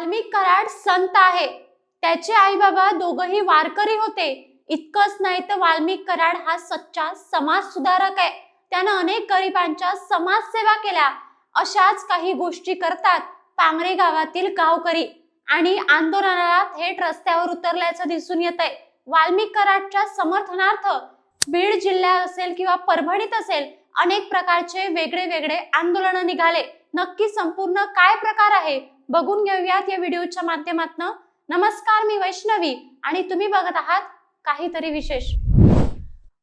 वाल्मिक कराड संत आहे. त्याचे आई बाबा दोघही वारकरी होते. इतकंच नाही तर वाल्मिक कराड हा सच्चा समाज सुधारक आहे. त्यानं अनेक गरिबांच्या समाजसेवा केल्या. अशाच काही गोष्टी करतात पांगरे गावातील गावकरी. आणि आंदोलनाला थेट रस्त्यावर उतरल्याचं दिसून येत आहे वाल्मिक कराडच्या समर्थनार्थ बीड जिल्हा असेल किंवा परभणीत असेल अनेक प्रकारचे वेगळे वेगळे आंदोलन निघाले. नक्की संपूर्ण काय प्रकार आहे? बघून घेऊयात या व्हिडिओच्या माध्यमातून. नमस्कार मी वैष्णवी आणि तुम्ही बघत आहात काहीतरी विशेष.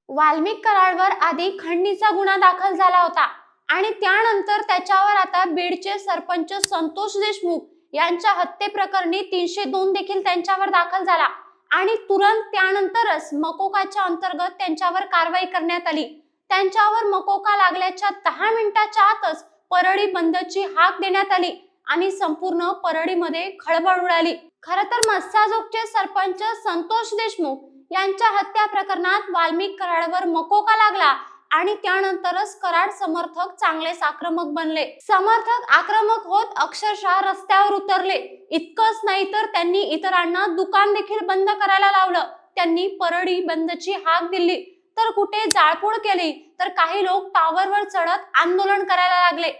वाल्मिक कराडवर आधी खंडणीचा गुन्हा दाखल झाला होता आणि त्यानंतर त्याच्यावर आता बीडचे सरपंच संतोष देशमुख यांच्या हत्येप्रकरणी तीनशे दोन देखील त्यांच्यावर दाखल झाला आणि तुरंत त्यानंतरच मकोकाच्या अंतर्गत त्यांच्यावर कारवाई करण्यात आली. त्यांच्यावर मकोका लागल्याच्या दहा मिनिटाच्या आतच परळी बंदची हाक देण्यात आली. आणि संपूर्ण परळीमध्ये खळबळ उडाली. खर तर मस्साजोगचे सरपंच संतोष देशमुख यांच्या हत्या प्रकरणात वाल्मिक कराडवर मकोका लागला आणि त्यानंतरच कराड समर्थक चांगलेच आक्रमक बनले. समर्थक आक्रमक होत अक्षरशः रस्त्यावर उतरले. इतकंच नाही तर त्यांनी इतरांना दुकान देखील बंद करायला लावलं. त्यांनी परळी बंदची हाक दिली. तर कुठे जाळपोळ केली? तर काही लोक टावरवर चढत आंदोलन करायला लागले.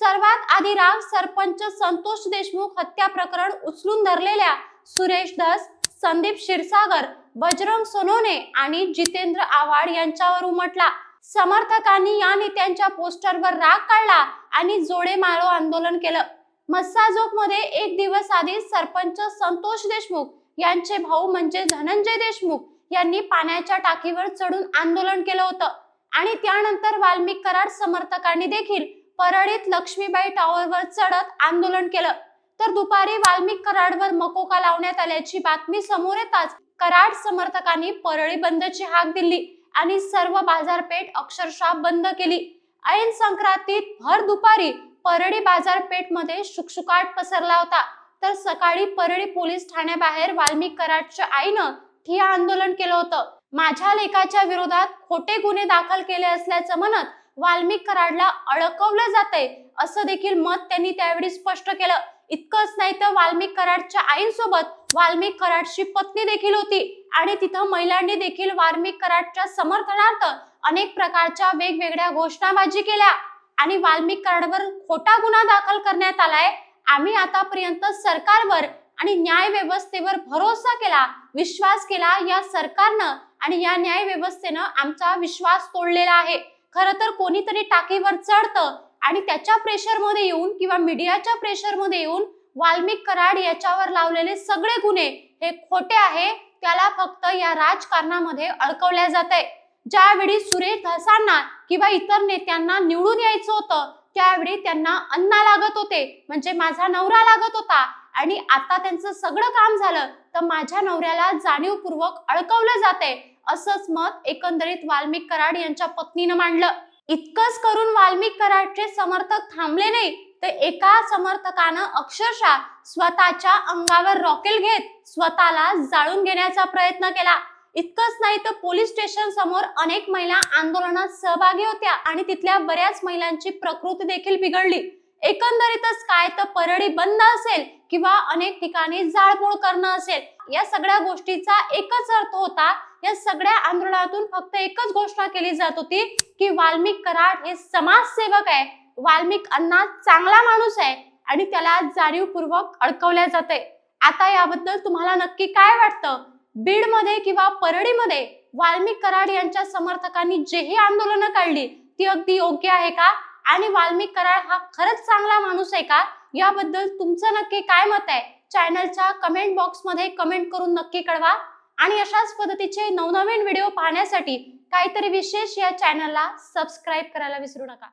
सर्वात आधी राग सरपंच संतोष देशमुख हत्या प्रकरण उचलून धरलेल्या सुरेश धस संदीप क्षीरसागर बजरंग सोनोने आणि जितेंद्र आव्हाड यांच्यावर उमटला. समर्थकांनी या नेत्यांच्या पोस्टरवर राग काढला आणि जोडे मारो आंदोलन केलं. मस्साजोकमध्ये एक दिवस आधी सरपंच संतोष देशमुख यांचे भाऊ म्हणजे धनंजय देशमुख यांनी पाण्याच्या टाकीवर चढून आंदोलन केलं होतं. आणि त्यानंतर वाल्मिक कराड समर्थकांनी देखील परळीत लक्ष्मीबाई टॉवरवर चढत आंदोलन केलं. तर दुपारी वाल्मिक कराडवर मकोका लावण्यात आल्याची बातमी समोर येताच कराड समर्थकांनी परळी बंदची हाक दिली आणि सर्व बाजारपेठ अक्षरशः बंद केली. ऐन संक्रांतीत भर दुपारी परळी बाजारपेठमध्ये शुकशुकाट पसरला होता. तर सकाळी परळी पोलीस ठाण्याबाहेर वाल्मिक कराडच्या आईनं ठिया आंदोलन केलं होतं. माझ्या लेखाच्या विरोधात खोटे गुन्हे दाखल केले असल्याचं म्हणत वाल्मिक कराडला अडकवलं जातंय असं देखील मत त्यांनी त्यावेळी स्पष्ट केलं. इतकंच नाही तर वाल्मिक कराडच्या आईंसोबत वाल्मिक कराडची पत्नी देखील होती. आणि तिथं महिलांनी देखील वाल्मिक कराडच्या समर्थनार्थ अनेक प्रकारच्या वेगवेगळ्या घोषणाबाजी केल्या. आणि वाल्मिक कराडवर खोटा गुन्हा दाखल करण्यात आलाय. आम्ही आतापर्यंत सरकारवर आणि न्याय व्यवस्थेवर भरोसा केला विश्वास केला या सरकारनं आणि या न्याय व्यवस्थेनं आमचा विश्वास तोडलेला आहे. खर तर कोणीतरी टाकीवर चढतं आणि त्याच्या प्रेशरमध्ये येऊन किंवा मीडियाच्या प्रेशरमध्ये येऊन वाल्मिक कराड याच्यावर लावलेले सगळे गुन्हे हे खोटे आहे त्याला फक्त या राजकारणामध्ये अडकवल्या जात आहे ज्यावेळी सुरेश धसांना किंवा इतर नेत्यांना निवडून यायचं होतं त्यावेळी त्यांना अन्ना लागत होते म्हणजे माझा नवरा लागत होता. आणि आता त्यांचं सगळं काम झालं तर माझ्या नवऱ्याला जाणीवपूर्वक अडकवलं जाते असंच मत एकंदरीत वाल्मिक कराड यांच्या पत्नीनं मांडलं. इतकंच करून वाल्मिक कराडचे समर्थक थांबले नाही तर एका समर्थकानं अक्षरशः स्वतःच्या अंगावर रॉकेल घेत स्वतःला जाळून घेण्याचा प्रयत्न केला. इतकंच नाही तर पोलीस स्टेशन समोर अनेक महिला आंदोलनात सहभागी होत्या आणि तिथल्या बऱ्याच महिलांची प्रकृती देखील बिघडली. एकंदरीतच काय तर परळी बंद असेल किंवा अनेक ठिकाणी जाळपोळ करणं असेल या सगळ्या गोष्टीचा एकच अर्थ होता या सगळ्या आंदोलनातून फक्त एकच घोषणा केली जात होती की वाल्मिक कराड हे समाजसेवक आहे. वाल्मिक अण्णा चांगला माणूस आहे आणि त्याला जाणीवपूर्वक अडकवल्या जाते आता याबद्दल तुम्हाला नक्की काय वाटतं? बीडमध्ये किंवा परडीमध्ये वाल्मिक कराड यांच्या समर्थकांनी जेही आंदोलनं काढली ती अगदी योग्य आहे का? आणि वाल्मिक कराड हा खरंच चांगला माणूस आहे का? याबद्दल तुमचं नक्की काय मत आहे? चॅनलच्या कमेंट बॉक्समध्ये कमेंट करून नक्की कळवा. आणि अशाच पद्धतीचे नवनवीन व्हिडिओ पाहण्यासाठी काहीतरी विशेष या चॅनलला सबस्क्राईब करायला विसरू नका.